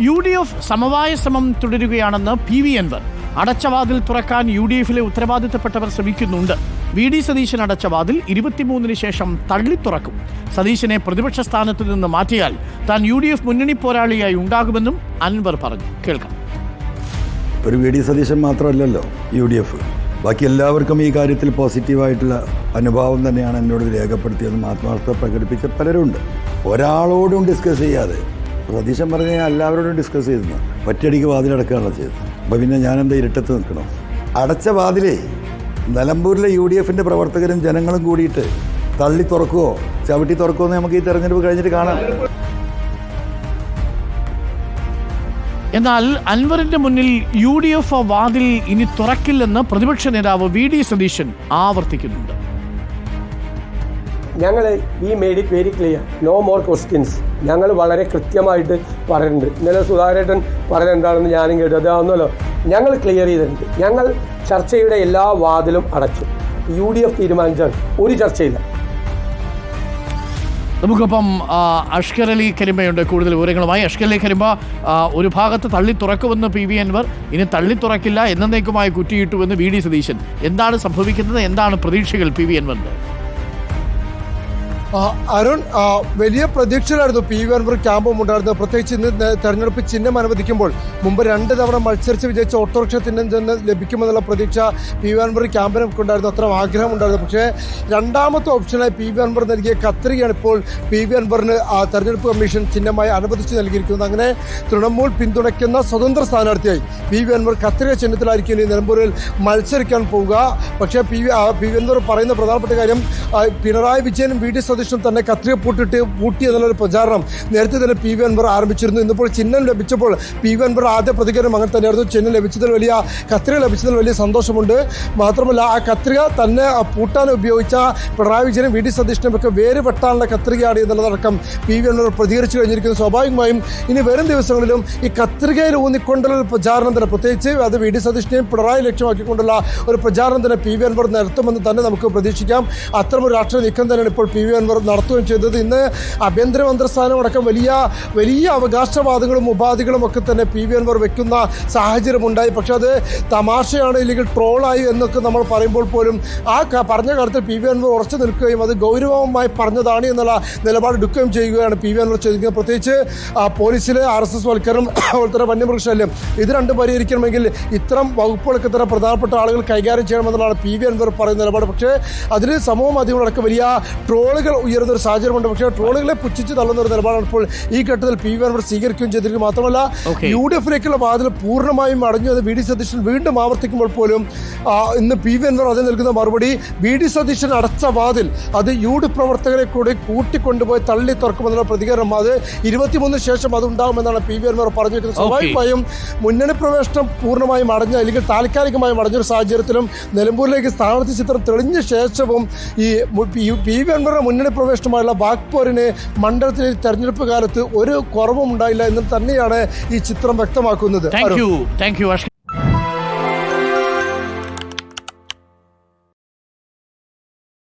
U D F സമവായ ശ്രമം തുടരുകയാണെന്ന് പി വി എൻവർ അടച്ച വാതിൽ തുറക്കാൻ യു ഡി എഫിലെ ഉത്തരവാദിത്തപ്പെട്ടവർ ശ്രമിക്കുന്നുണ്ട്. വി ഡി സതീശൻ അടച്ച വാതിൽ ഇരുപത്തിമൂന്നിന് ശേഷം തള്ളി തുറക്കും സതീശനെ പ്രതിപക്ഷ സ്ഥാനത്ത് നിന്ന് മാറ്റിയാൽ താൻ യു ഡി എഫ് മുന്നണി പോരാളിയായി ഉണ്ടാകുമെന്നും അൻവർ പറഞ്ഞു. കേൾക്കാം. ഒരു വി ഡി സതീശൻ മാത്രമല്ലല്ലോ യു ഡി എഫ്. ബാക്കി എല്ലാവർക്കും ഈ കാര്യത്തിൽ പോസിറ്റീവായിട്ടുള്ള അനുഭാവം തന്നെയാണ് എന്നോട് രേഖപ്പെടുത്തിയതെന്ന് ആത്മാർത്ഥത പ്രകടിപ്പിച്ച പലരുണ്ട്. ഒരാളോടും ഡിസ്കസ് ചെയ്യാതെ സതീശൻ പറഞ്ഞ എല്ലാവരോടും ഡിസ്കസ് ചെയ്തിരുന്നു. ഒറ്റയടിക്ക് വാതിലടക്കുകയാണ് ചെയ്തത്. അപ്പോൾ പിന്നെ ഞാനെന്താ ഇരട്ടത്ത് നിൽക്കണം? അടച്ച വാതിലേ നിലമ്പൂരിലെ യു ഡി എഫിന്റെ പ്രവർത്തകരും ജനങ്ങളും കൂടിയിട്ട് തള്ളി തുറക്കുമോ ചവിട്ടി തുറക്കുമോ എന്ന് നമുക്ക് ഈ തെരഞ്ഞെടുപ്പ് കഴിഞ്ഞിട്ട് കാണാം. എന്നാൽ അൻവറിന്റെ മുന്നിൽ യു ഡി എഫ് വാതിൽ ഇനി തുറക്കില്ലെന്ന് പ്രതിപക്ഷ നേതാവ് വി ഡി സതീശൻ ആവർത്തിക്കുന്നുണ്ട്. ഞങ്ങൾ ഈ made it very clear no more questions ഞങ്ങൾ വളരെ കൃത്യമായിട്ട് പറയുന്നുണ്ട്. ഇന്നലെ സുധാകരേട്ടൻ പറയുന്നത് എന്താണെന്ന് ഞാനും കേട്ടു. അതാവുന്നല്ലോ ഞങ്ങൾ ക്ലിയർ ചെയ്തിട്ടുണ്ട്. ഞങ്ങൾ ചർച്ചയുടെ എല്ലാ വാതിലും അടച്ചു. യു ഡി എഫ് തീരുമാനിച്ചാൽ ഒരു ചർച്ചയില്ല. നമുക്കിപ്പം അഷ്കർ അലി കരിമ്പയുണ്ട്. കൂടുതൽ വിവരങ്ങളുമായി അഷ്കർ അലി കരിമ്പ ഒരു ഭാഗത്ത് തള്ളി തുറക്കുമെന്ന് പി വി അൻവർ ഇനി തള്ളി തുറക്കില്ല എന്നേക്കുമായി കുറ്റിയിട്ടുവെന്ന് വി ഡി സതീശൻ. എന്താണ് സംഭവിക്കുന്നത്? എന്താണ് പ്രതീക്ഷകൾ പി വി അൻവറിന്റെ ആ, അരുൺ വലിയ പ്രതീക്ഷയിലായിരുന്നു പി വി അൻവർ ക്യാമ്പും ഉണ്ടായിരുന്നത്. പ്രത്യേകിച്ച് ഇന്ന് തെരഞ്ഞെടുപ്പ് ചിഹ്നം അനുവദിക്കുമ്പോൾ മുമ്പ് രണ്ട് തവണ മത്സരിച്ച് വിജയിച്ച ഓട്ടോറിക്ഷ ചിഹ്നം ലഭിക്കുമെന്നുള്ള പ്രതീക്ഷ പി വി അൻവർ ക്യാമ്പിനൊക്കെ ഉണ്ടായിരുന്നു അത്ര ആഗ്രഹം ഉണ്ടായിരുന്നു പക്ഷേ രണ്ടാമത്തെ ഓപ്ഷനായി പി വി അൻവർ നൽകിയ കത്രികയാണ് ഇപ്പോൾ പി വി അൻവറിന് തെരഞ്ഞെടുപ്പ് കമ്മീഷൻ ചിഹ്നമായി അനുവദിച്ച് നൽകിയിരിക്കുന്നത്. അങ്ങനെ തൃണമൂൽ പിന്തുണയ്ക്കുന്ന സ്വതന്ത്ര സ്ഥാനാർത്ഥിയായി പി വി അൻവർ കത്രിക ചിഹ്നത്തിലായിരിക്കും ഇനി നിലമ്പൂരിൽ മത്സരിക്കാൻ പോവുക. പക്ഷേ P V P V Anvar പറയുന്ന പ്രധാനപ്പെട്ട കാര്യം പിണറായി വിജയനും വി ഡി സതീശനും തന്നെ കത്രിക പൂട്ടിട്ട് പൂട്ടി എന്നുള്ളൊരു പ്രചാരണം. നേരത്തെ തന്നെ പി വി അൻവർ ആരംഭിച്ചിരുന്നു. ഇന്നിപ്പോൾ ചിഹ്നം ലഭിച്ചപ്പോൾ പി വി അൻവർ ആദ്യ പ്രതികരണം അങ്ങനെ തന്നെയായിരുന്നു. ചിഹ്നം ലഭിച്ചതിൽ വലിയ കത്രിക ലഭിച്ചതിൽ വലിയ സന്തോഷമുണ്ട്. മാത്രമല്ല ആ കത്രിക തന്നെ പൂട്ടാൻ ഉപയോഗിച്ച പിണറായി വിജയനും വി ഡി സതീഷിനും ഒക്കെ വേര് വെട്ടാനുള്ള കത്രികയാണ് എന്നുള്ളതടക്കം പി വി അൻവർ പ്രതികരിച്ചു കഴിഞ്ഞിരിക്കുന്നു. സ്വാഭാവികമായും ഇനി വരും ദിവസങ്ങളിലും ഈ കത്രികയിൽ ഊന്നിക്കൊണ്ടുള്ള പ്രചാരണം തന്നെ പ്രത്യേകിച്ച് അത് വി ഡി സതീഷിനെയും പിണറായി ലക്ഷ്യമാക്കിക്കൊണ്ടുള്ള ഒരു പ്രചാരണം തന്നെ പി വി അൻവർ നടത്തുമെന്ന് തന്നെ നമുക്ക് പ്രതീക്ഷിക്കാം. അത്തരമൊരു രാഷ്ട്രീയ നീക്കം തന്നെയാണ് ഇപ്പോൾ പി വി അൻവർ നടത്തുകയും ചെയ്തത്. ഇന്ന് ആഭ്യന്തരമന്ത്രി അടക്കം വലിയ വലിയ അവകാശവാദങ്ങളും ഉപാധികളും ഒക്കെ തന്നെ പി വി അൻവർ വെക്കുന്ന സാഹചര്യമുണ്ടായി. പക്ഷേ അത് തമാശയാണ് ഇല്ലെങ്കിൽ ട്രോളായി എന്നൊക്കെ നമ്മൾ പറയുമ്പോൾ പോലും ആ പറഞ്ഞ കാര്യത്തിൽ പി വി അൻവർ ഉറച്ചു നിൽക്കുകയും അത് ഗൗരവമായി പറഞ്ഞതാണ് എന്നുള്ള നിലപാട് എടുക്കുകയും ചെയ്യുകയാണ് പി വി അൻവർ ചെയ്തിരിക്കുന്നത്. പ്രത്യേകിച്ച് പോലീസിലെ ആർ എസ് എസ് വൽക്കരണം അതുപോലെ വന്യമൃഗശല്യം ഇത് രണ്ടും പരിഹരിക്കണമെങ്കിൽ ഇത്തരം വകുപ്പുകളൊക്കെ തന്നെ പ്രധാനപ്പെട്ട ആളുകൾ കൈകാര്യം ചെയ്യണമെന്നുള്ളതാണ് പി വി അൻവർ പറയുന്ന നിലപാട്. പക്ഷേ അതിന് സമൂഹ മാധ്യമങ്ങളടക്കം വലിയ ട്രോളുകൾ ഉയരുന്ന ഒരു സാഹചര്യമുണ്ട് പക്ഷേ ട്രോളുകളെ പുച്ഛിച്ച് തള്ളുന്ന ഒരു നിലപാടാണ് ഇപ്പോൾ ഈ ഘട്ടത്തിൽ പി വി അൻവർ സ്വീകരിക്കുകയും ചെയ്തിരിക്കും മാത്രമല്ല. യു ഡി എഫിലേക്കുള്ള വാതിൽ പൂർണമായും അടഞ്ഞു അത് വി ഡി സതീശൻ വീണ്ടും ആവർത്തിക്കുമ്പോൾ പോലും ഇന്ന് പി വി അൻവർ അതിൽ നൽകുന്ന മറുപടി വി ഡി സതീശൻ അടച്ച വാതിൽ അത് യു ഡി പ്രവർത്തകരെ കൂടി കൂട്ടിക്കൊണ്ടുപോയി തള്ളി തുറക്കുമെന്നുള്ള പ്രതികരണം അത് ഇരുപത്തിമൂന്നിന് ശേഷം അത് ഉണ്ടാകുമെന്നാണ് പി വി അൻവർ പറഞ്ഞു വെക്കുന്നത് Okay. സ്വാഭാവികമായും മുന്നണി പ്രവേശനം പൂർണമായും അടഞ്ഞ അല്ലെങ്കിൽ താൽക്കാലികമായും അടഞ്ഞൊരു സാഹചര്യത്തിലും നിലമ്പൂരിലേക്ക് സ്ഥാനാർത്ഥി ചിത്രം തെളിഞ്ഞ ശേഷവും ഈ പി വി അൻവറുടെ മുന്നണി പ്രവേശനമായുള്ള വാക്പോരിന് മണ്ഡലത്തിലെ തെരഞ്ഞെടുപ്പ് കാലത്ത് ഒരു കുറവും ഉണ്ടായില്ല എന്ന് തന്നെയാണ് ഈ ചിത്രം വ്യക്തമാക്കുന്നത്. Thank you thank you Ashkar